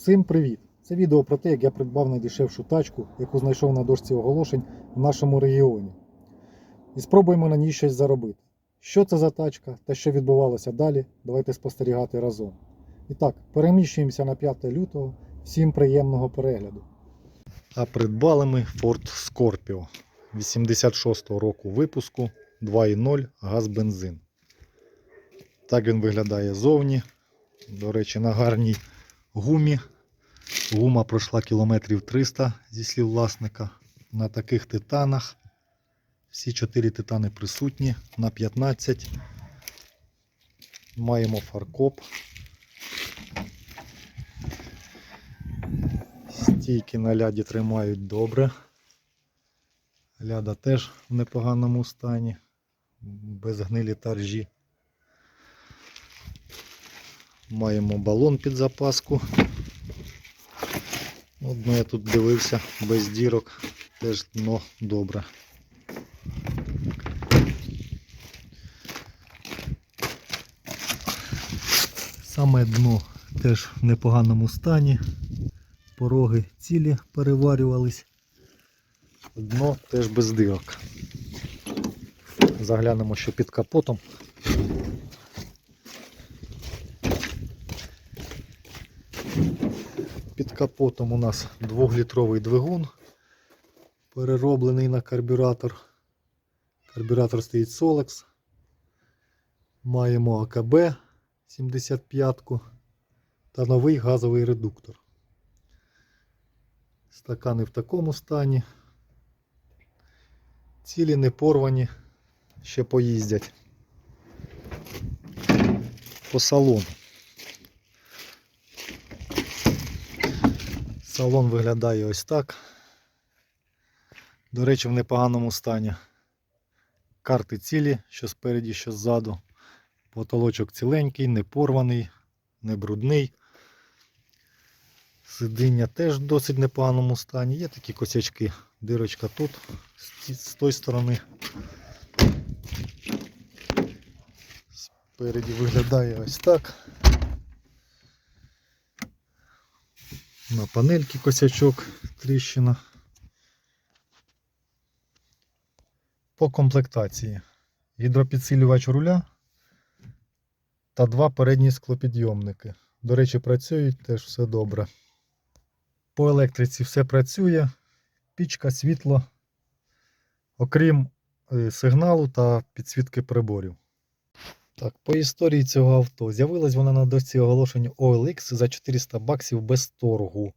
Всім привіт! Це відео про те, як я придбав найдешевшу тачку, яку знайшов на дошці оголошень в нашому регіоні. І спробуємо на ній щось заробити. Що це за тачка та що відбувалося далі, давайте спостерігати разом. І так, переміщуємося на 5 лютого. Всім приємного перегляду. А придбали ми Ford Scorpio 86-го року випуску 2.0 газ-бензин. Так він виглядає зовні. До речі, на гарній гумі. Гума пройшла кілометрів 300 зі слів власника. На таких титанах. Всі чотири титани присутні на 15. Маємо фаркоп. Стійки на ляді тримають добре. Ляда теж в непоганому стані, без гнилі таржі. Маємо балон під запаску. Одно я тут дивився без дірок, теж дно добре. Саме дно теж в непоганому стані. Пороги цілі переварювались. Дно теж без дирок. Заглянемо, що під капотом. Капотом у нас 2-літровий двигун, перероблений на карбюратор. Карбюратор стоїть Solex. Маємо АКБ 75-ку та новий газовий редуктор. Стакани в такому стані. Цілі не порвані, ще поїздять. По салону. Салон виглядає ось так. До речі, в непоганому стані. Карти цілі, що спереді, що ззаду. Потолочок ціленький, не порваний, не брудний. Сидіння теж в досить непоганому стані. Є такі косячки. Дирочка тут, з тої сторони. Спереді виглядає ось так. На панельки косячок, тріщина. По комплектації. Гідропідсилювач руля та два передні склопідйомники. До речі, працюють теж все добре. По електриці все працює. Пічка, світло, окрім е, сигналу та підсвітки приборів. Так, по історії цього авто. З'явилась вона на досці оголошень OLX за 400 баксів без торгу.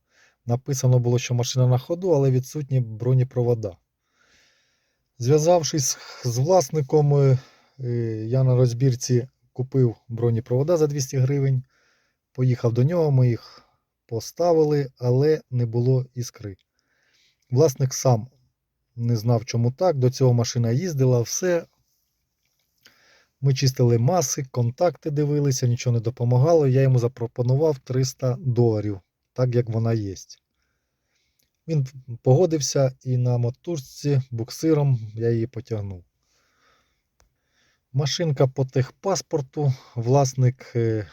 Написано було, що машина на ходу, але відсутні бронепровода. Зв'язавшись з власником, е, е, я на розбірці купив бронепровода за 200 гривень. Поїхав до нього, ми їх поставили, але не було іскри. Власник сам не знав, чому так. До цього машина їздила, все. Ми чистили маси, контакти дивилися, нічого не допомагало. Я йому запропонував 300 доларів, так як вона є. Він погодився і на мотузці буксиром я її потягнув. Машинка по техпаспорту, власник е,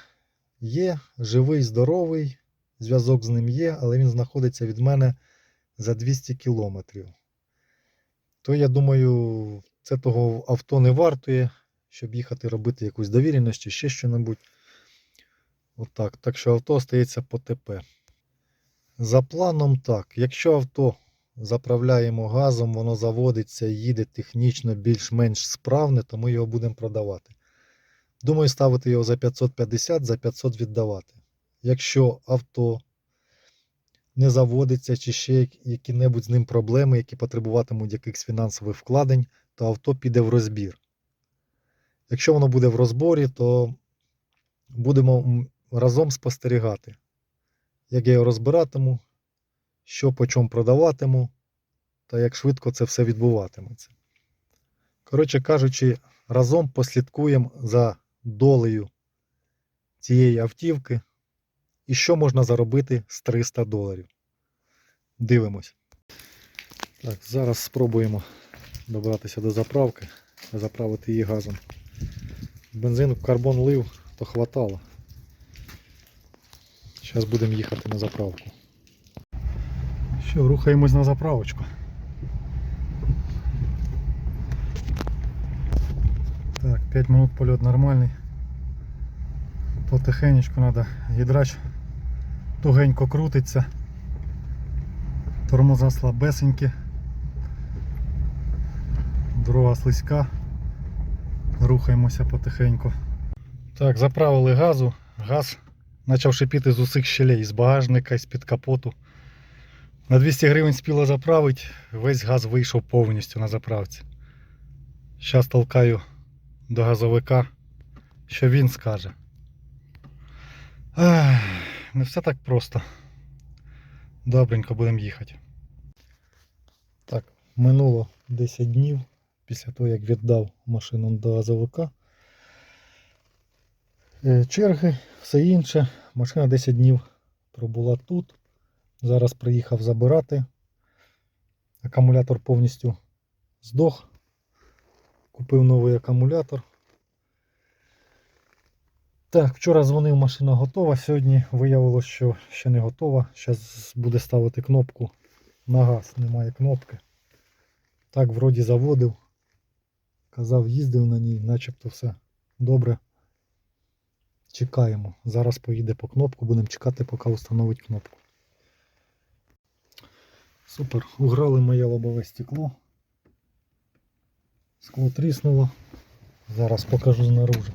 є, живий, здоровий, зв'язок з ним є, але він знаходиться від мене за 200 кілометрів. То я думаю, це того авто не вартує, щоб їхати робити якусь довіреність чи ще що-небудь. Отак. Так що авто остається по ТП. За планом так, якщо авто заправляємо газом, воно заводиться, їде технічно більш-менш справне, то ми його будемо продавати. Думаю, ставити його за 550, за 500 віддавати. Якщо авто не заводиться чи ще які-небудь з ним проблеми, які потребуватимуть якихось фінансових вкладень, то авто піде в розбір. Якщо воно буде в розборі, то будемо разом спостерігати, як я його розбиратиму, що по чому продаватиму, та як швидко це все відбуватиметься. Коротше кажучи, разом послідкуємо за долею цієї автівки і що можна заробити з 300 доларів. Дивимось. Так, зараз спробуємо добратися до заправки, заправити її газом. Бензин карбон лив, то хватало. Зараз будемо їхати на заправку. Що, рухаємось на заправочку. Так, 5 минут польот нормальний. Потихенечку треба. Гідрач тугенько крутиться. Тормоза слабесенькі. Дорога слизька. Рухаємося потихеньку. Так, заправили газу. Газ почав шипіти з усіх щелей, з багажника, з під капоту. На 200 гривень спіло заправити, весь газ вийшов повністю на заправці. Зараз толкаю до газовика, що він скаже. Ах, не все так просто. Добренько будемо їхати. Так, минуло 10 днів після того, як віддав машину до газовика. Е, Черги, все інше. Машина 10 днів пробула тут. Зараз приїхав забирати. Акумулятор повністю здох. Купив новий акумулятор. Так, вчора дзвонив, машина готова. Сьогодні виявилось, що ще не готова. Зараз буде ставити кнопку на газ. Немає кнопки. Так, вроді заводив. Казав, їздив на ній, начебто все добре. Чекаємо. Зараз поїде по кнопку, будемо чекати, поки встановить кнопку. Супер. Уграли моє лобове стекло. Скло тріснуло. Зараз покажу знаружи.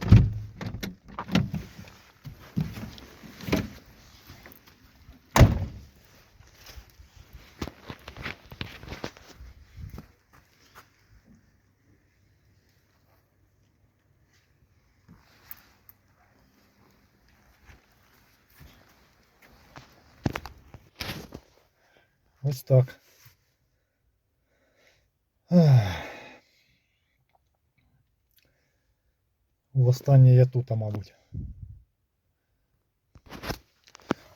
Ось так. Востаннє я тут, мабуть.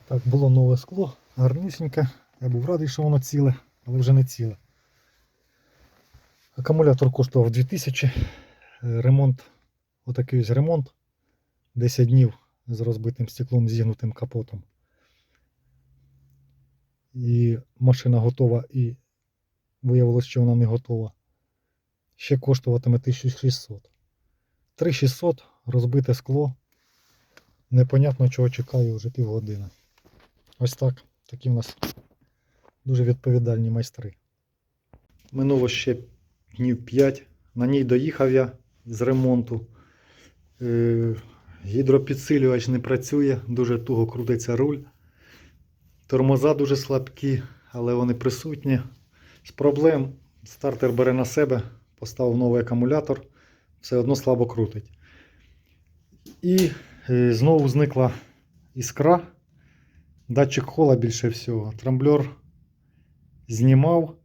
Так, було нове скло, гарнюсіньке. Я був радий, що воно ціле, але вже не ціле. Акумулятор коштував 2000. Е, Ремонт, отакий ось ремонт. 10 днів з розбитим стеклом, зігнутим капотом. І машина готова, і виявилось, що вона не готова. Ще коштуватиме 1600. 3600 розбите скло. Непонятно, чого чекаю вже півгодини. Ось так. Такі в нас дуже відповідальні майстри. Минуло ще днів 5. На ній доїхав я з ремонту. Е, гідропідсилювач не працює, дуже туго крутиться руль. Тормоза дуже слабкі, але вони присутні. З проблем стартер бере на себе, поставив новий акумулятор, все одно слабо крутить. І е, знову зникла іскра. Датчик хола більше всього. Трамблер знімав.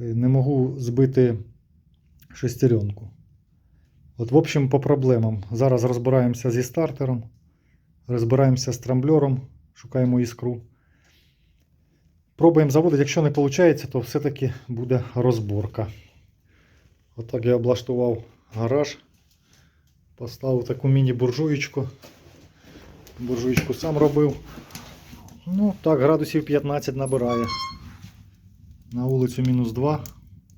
Е, Не можу збити шестеренку. От, в общем, по проблемам. Зараз розбираємося зі стартером, розбираємося з трамблером, шукаємо іскру. Пробуємо заводити. Якщо не виходить, то все-таки буде розборка. Отак я облаштував гараж. Поставив таку міні-буржуєчку. Буржуєчку сам робив. Ну, так, градусів 15 набирає. На вулицю мінус 2,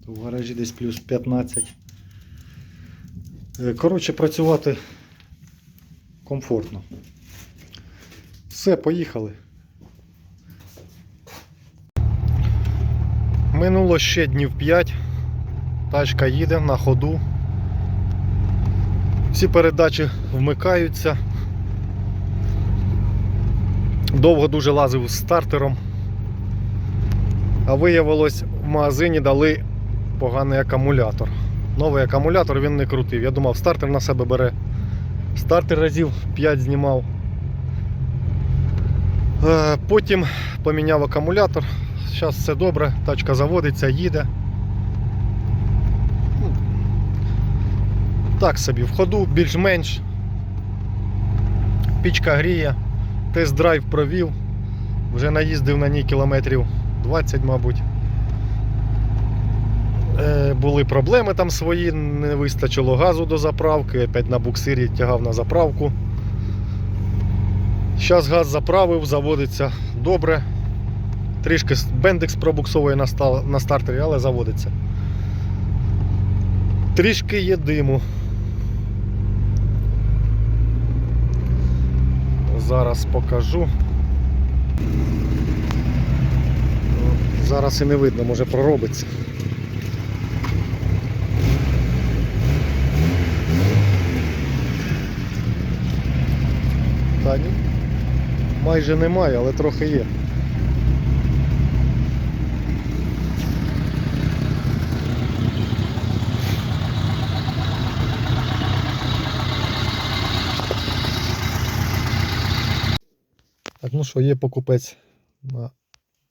то в гаражі десь плюс 15. Е, Коротше, працювати комфортно. Все, поїхали. Минуло ще днів 5. Тачка їде на ходу. Всі передачі вмикаються. Довго дуже лазив з стартером. А виявилось, в магазині дали поганий акумулятор. Новий акумулятор він не крутив. Я думав, стартер на себе бере. Стартер разів 5 знімав. Е, Потім поміняв акумулятор. Зараз все добре, тачка заводиться, їде. Ну, Так собі, в ходу більш-менш. Пічка гріє, тест-драйв провів, вже наїздив на ній кілометрів 20, мабуть. Е, були проблеми там свої, не вистачило газу до заправки, опять на буксирі тягав на заправку. Зараз газ заправив, заводиться добре. Трішки с- бендикс пробуксовує на стартері, але заводиться. Трішки є диму. Зараз покажу. Зараз і не видно, може проробиться. Та ні. Майже немає, але трохи є. Що, є покупець на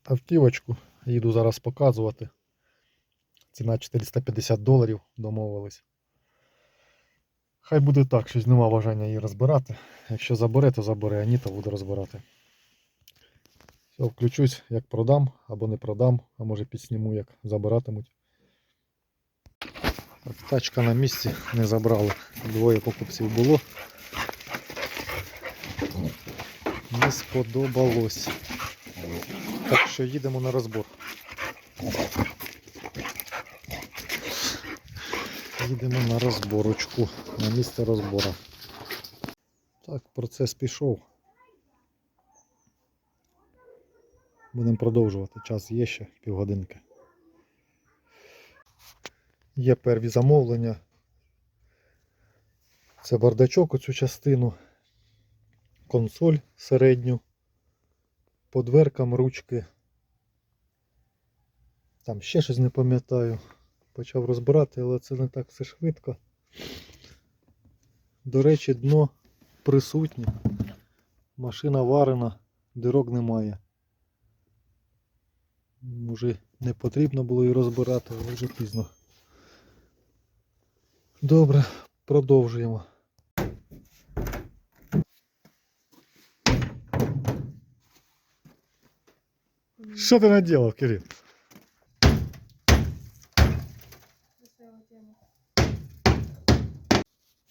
автівочку. Їду зараз показувати. Ціна 450 доларів, домовились. Хай буде так, щось нема бажання її розбирати. Якщо забере, то забере, а ні, то буду розбирати. Все, включусь, як продам або не продам, а може підсніму, як забиратимуть. Так, тачка на місці не забрали. Двоє покупців було. Не сподобалось. Так що їдемо на розбор. Їдемо на розборочку, на місце розбора. Так, процес пішов. Будемо продовжувати. Час є ще півгодинки. Є перві замовлення. Це бардачок оцю частину, консоль середню, по дверкам ручки. Там ще щось не пам'ятаю. Почав розбирати, але це не так все швидко. До речі, дно присутнє. Машина варена, дирок немає. Може не потрібно було її розбирати, але вже пізно. Добре, продовжуємо. Що ти наділав, Кирил?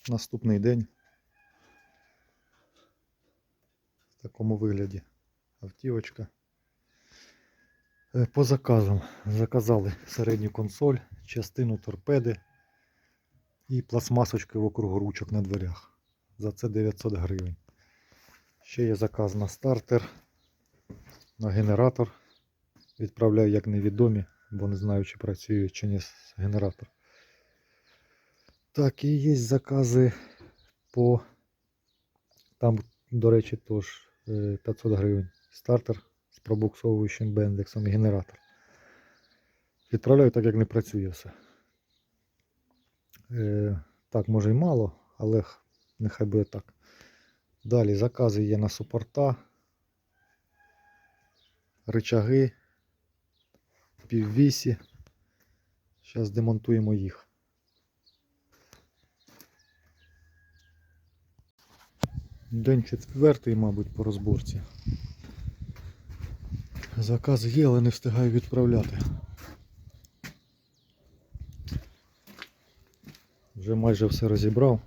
Наступний день. В такому вигляді автівочка. Е, По заказам заказали середню консоль, частину торпеди і пластмасочки вокруг ручок на дверях. За це 900 гривень. Ще є заказ на стартер, на генератор. Відправляю як невідомі, бо не знаю, чи працює чи ні генератор. Так, і є закази по. Там, до речі, теж е, 500 гривень. Стартер з пробуксовуючим бендексом і генератор. Відправляю так, як не працює все. Е, так, може і мало, але нехай буде так. Далі закази є на супорта, рычаги, піввісі. Зараз демонтуємо їх. День четвертий, мабуть, по розборці. Заказ є, але не встигаю відправляти. Вже майже все розібрав.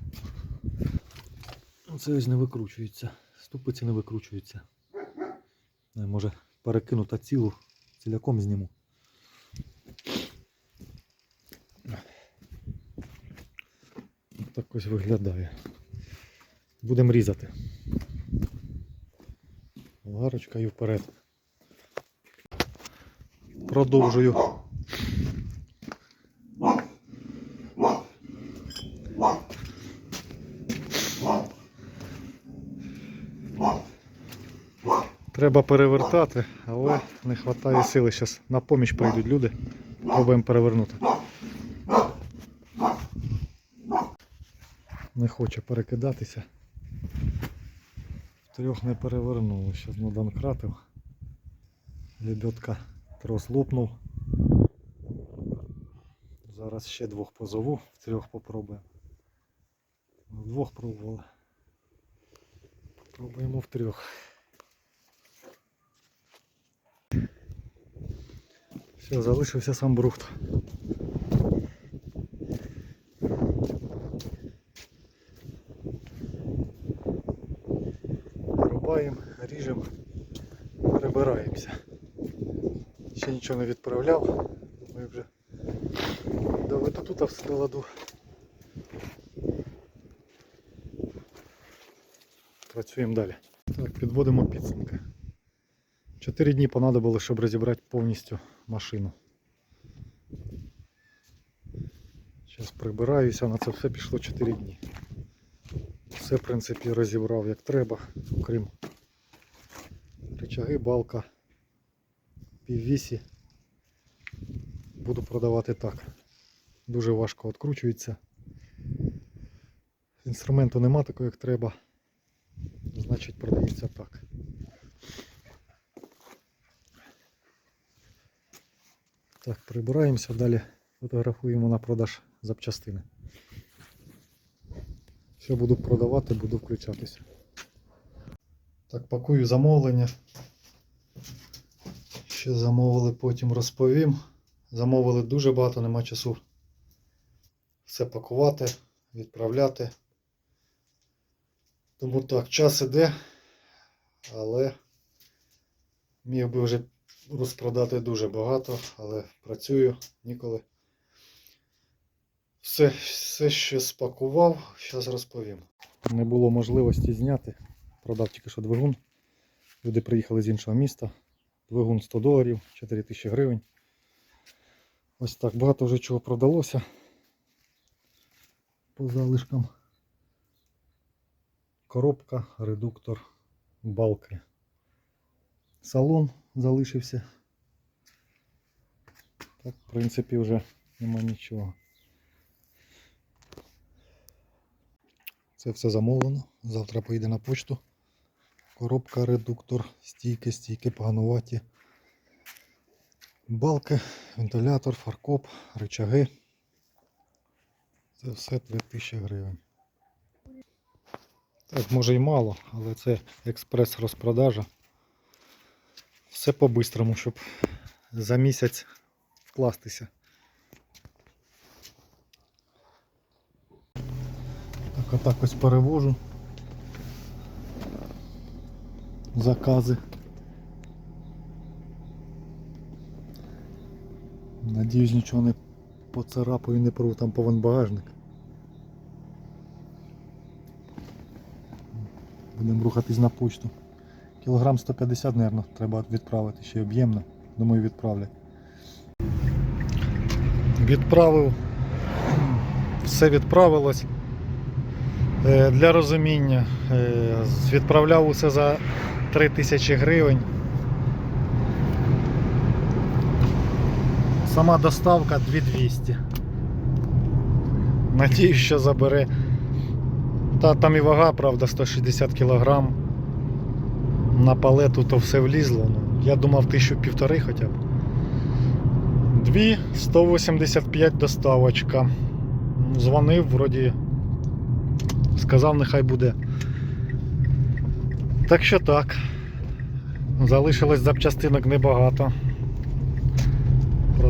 Це ось не викручується. Ступиці не викручуються. Може перекину та цілу, ціляком зніму. Так ось виглядає. Будемо різати. Гарочка і вперед. Продовжую. Треба перевертати, але не вистачає сили. Зараз на поміч прийдуть люди. Пробуємо перевернути. Не хоче перекидатися. Трьох не перевернули. Зараз на донкратив. Лебедка трос лопнув. Зараз ще двох позову, в трьох попробуємо. Вдвох пробували. Попробуємо в трьох. Все, залишився сам брухт. Рубаємо. прибираємося. Ще нічого не відправляв. Ми вже доведу тут все до ладу. Працюємо далі. Так, підводимо підсумки. Чотири дні понадобилось, щоб розібрати повністю машину. Зараз прибираюся, на це все пішло 4 дні. Все, в принципі, розібрав як треба, окрім рычаги, балка, піввісі. Буду продавати так. Дуже важко відкручується. Інструменту нема такого, як треба. Значить продається так. Так, прибираємося, далі фотографуємо на продаж запчастини. Все буду продавати, буду включатися. Так, пакую замовлення. Ще замовили, потім розповім. Замовили дуже багато, нема часу все пакувати, відправляти. Тому так, час іде, але міг би вже розпродати дуже багато, але працюю ніколи. Все, все ще спакував, зараз розповім. Не було можливості зняти. Продав тільки що двигун. Люди приїхали з іншого міста. Двигун 100 доларів, 4 тисячі гривень. Ось так, багато вже чого продалося. По залишкам. Коробка, редуктор, балки. Салон залишився. Так, в принципі, вже нема нічого. Це все замовлено. Завтра поїде на почту. Коробка, редуктор, стійки, стійки погануваті. Балки, вентилятор, фаркоп, рычаги. Це все 3000 гривень. Так, може і мало, але це експрес-розпродажа. Все по-бистрому, щоб за місяць вкластися. Так, отак ось перевожу. Закази. Надіюсь, нічого не поцарапаю, не порву там повен багажник. Будемо рухатись на почту. Кілограм 150, мабуть, треба відправити, ще об'ємно. Думаю, відправлять. Відправив. Все відправилось. Е, Для розуміння, е, відправляв усе за 3000 гривень. Сама доставка 2200. Надіюсь, що забере. Та там і вага, правда, 160 кг. На палету то все влізло. Ну, я думав тисячу півтори хоча б. 2 185 доставочка. Дзвонив, вроді сказав, нехай буде. Так що так. Залишилось запчастинок небагато.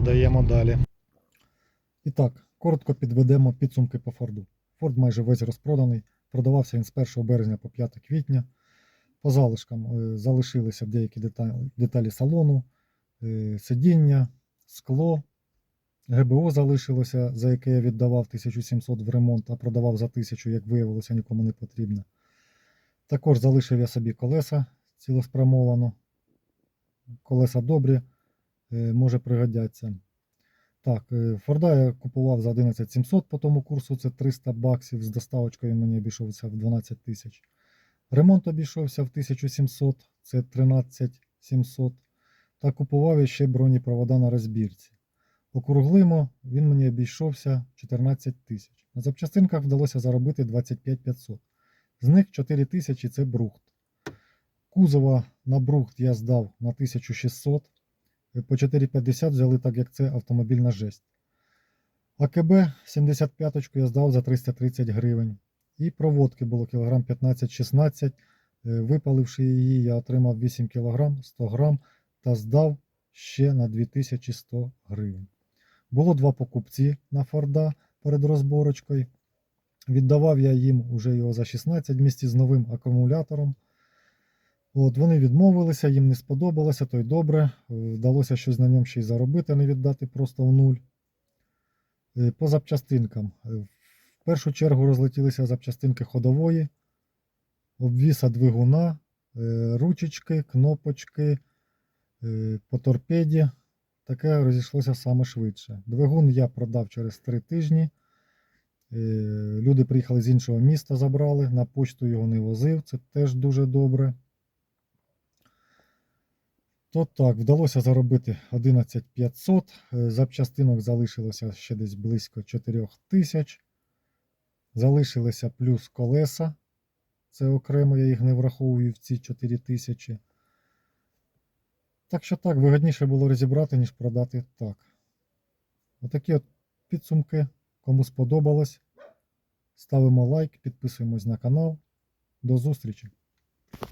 Продаємо далі. І так, коротко підведемо підсумки по Форду. Форд майже весь розпроданий. Продавався він з 1 березня по 5 квітня. По залишкам е, залишилися деякі деталі, деталі салону, е, сидіння, скло. ГБО залишилося, за яке я віддавав 1700 в ремонт, а продавав за 1000, як виявилося, нікому не потрібно. Також залишив я собі колеса цілеспрямовано. Колеса добрі, може пригодяться. Так, е, Форда я купував за 11700 по тому курсу, це 300 баксів. З доставочкою мені обійшовся в 12 тисяч. Ремонт обійшовся в 1700, це 13700. Та купував я ще бронепровода на розбірці. Округлимо, він мені обійшовся 14 тисяч. На запчастинках вдалося заробити 25 500. З них 4 тисячі це брухт. Кузова на брухт я здав на 1600. По 450 взяли, так як це автомобільна жесть. АКБ 75 я здав за 330 гривень. І проводки було кілограм 15-16. Е, Випаливши її, я отримав 8 кг 100 грам та здав ще на 2100 гривень. Було два покупці на Форда перед розборочкою. Віддавав я їм уже його за 16 в місті з новим акумулятором. От, вони відмовилися, їм не сподобалося, то й добре. Е, Вдалося щось на ньому ще й заробити, не віддати просто в нуль. Е, По запчастинкам. Е, В першу чергу розлетілися запчастинки ходової, обвіса двигуна, ручечки, кнопочки по торпеді. Таке розійшлося саме швидше. Двигун я продав через 3 тижні. Люди приїхали з іншого міста, забрали, на почту його не возив, це теж дуже добре. То так, вдалося заробити 11500. Е, Запчастинок залишилося ще десь близько 4000. Залишилися плюс колеса. Це окремо, я їх не враховую в ці 4000. Так що так, вигідніше було розібрати, ніж продати так. Отакі от підсумки. Кому сподобалось, ставимо лайк, підписуємось на канал. До зустрічі!